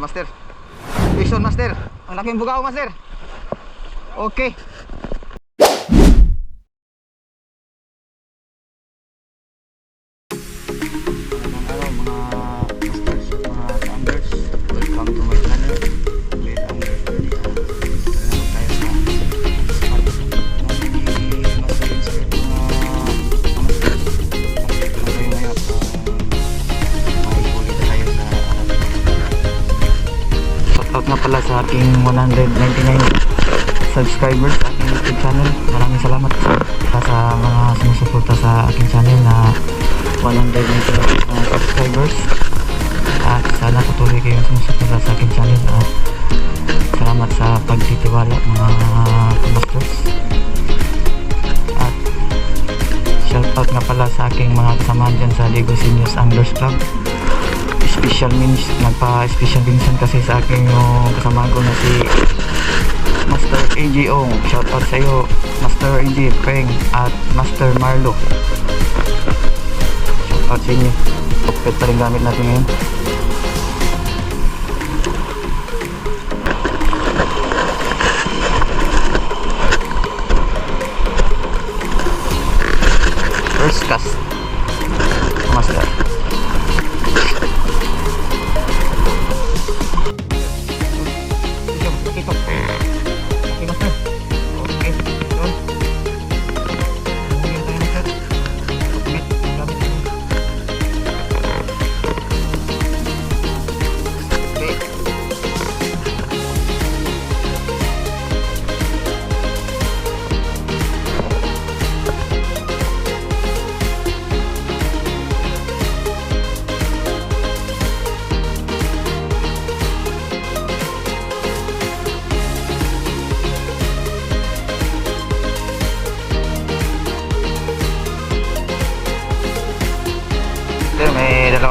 Master. Vision, master. Ang laking bugaw, master. Okay. Pala sa aking 199 subscribers sa aking YouTube channel. Maraming salamat sa, mga sumusuporta sa aking channel na 199 uh, subscribers. At sana patuloy kayong sumusuporta sa aking channel. At salamat sa pagtitiwala mga kumasters. At shoutout nga pala sa aking mga kasamahan dyan sa Ligo Seniors Anglers Club special means nagpa-special minsan kasi sa akin yung kasama ko na si Master AJ Ong shout out sa iyo Master AJ Peng at Master Marlo. Shout out sa inyo. Pupit pa rin gamit natin ngayon. First cast. Master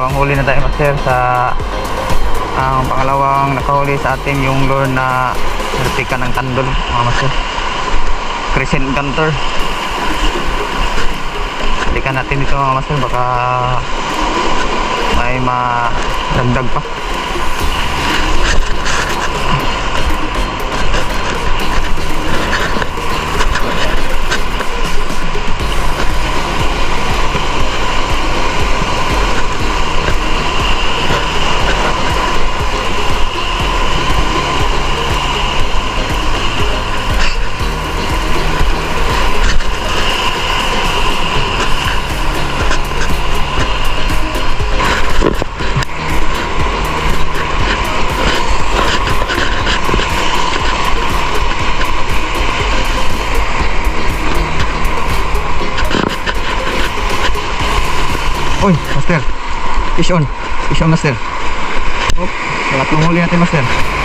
may dalawang huli na tayo master sa ang pangalawang nakahuli sa atin yung lure na replika ng kandol mga master. Crescent gunter balikan natin ito mga master baka may madagdag pa Uy, master. Fish on. Fish on, master. Oh, pangatlong huli natin, master.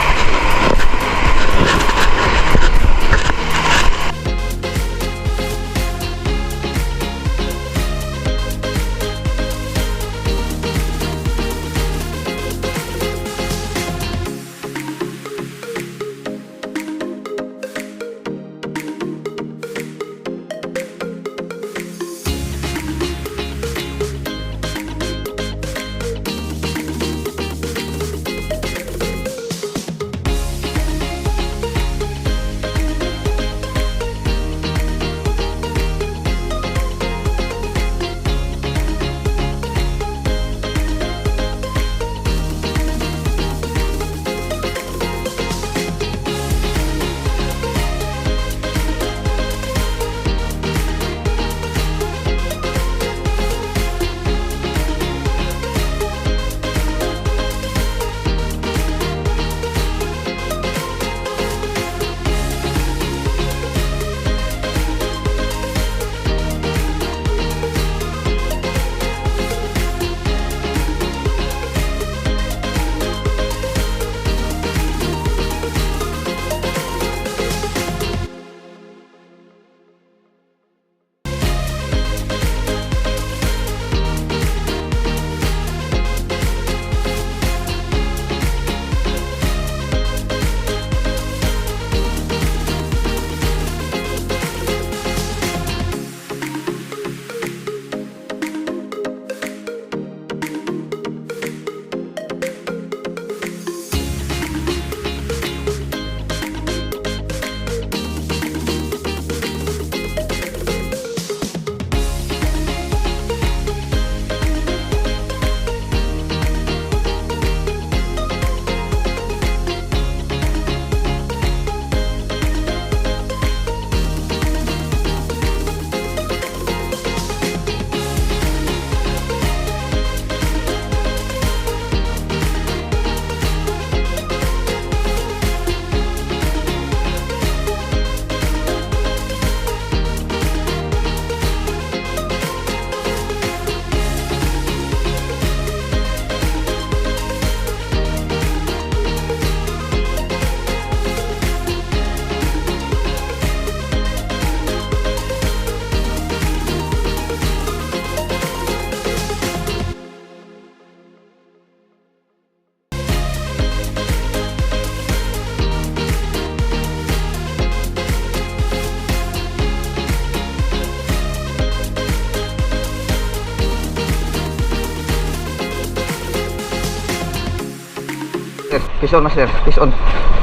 Fish on master, fish on.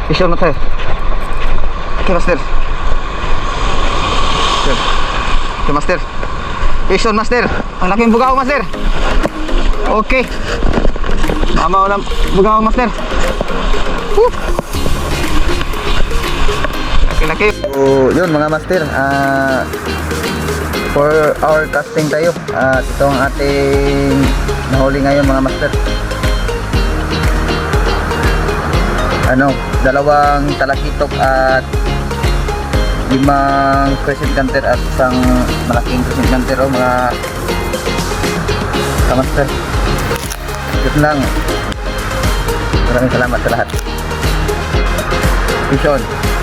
Fish on master. Okay master. Master. Okay master. Fish on master. Ang laking bugaw master. Okay. Tama ulam bugaw master. Woo. Laki-laki. So, yun mga master. Ah for our casting tayo. At ito ang ating nahuli ngayon mga master. Ano, dalawang talakitok at limang crescent canter at isang malaking crescent canter o mga kamaster. Yun lang. Maraming salamat sa lahat. Vision.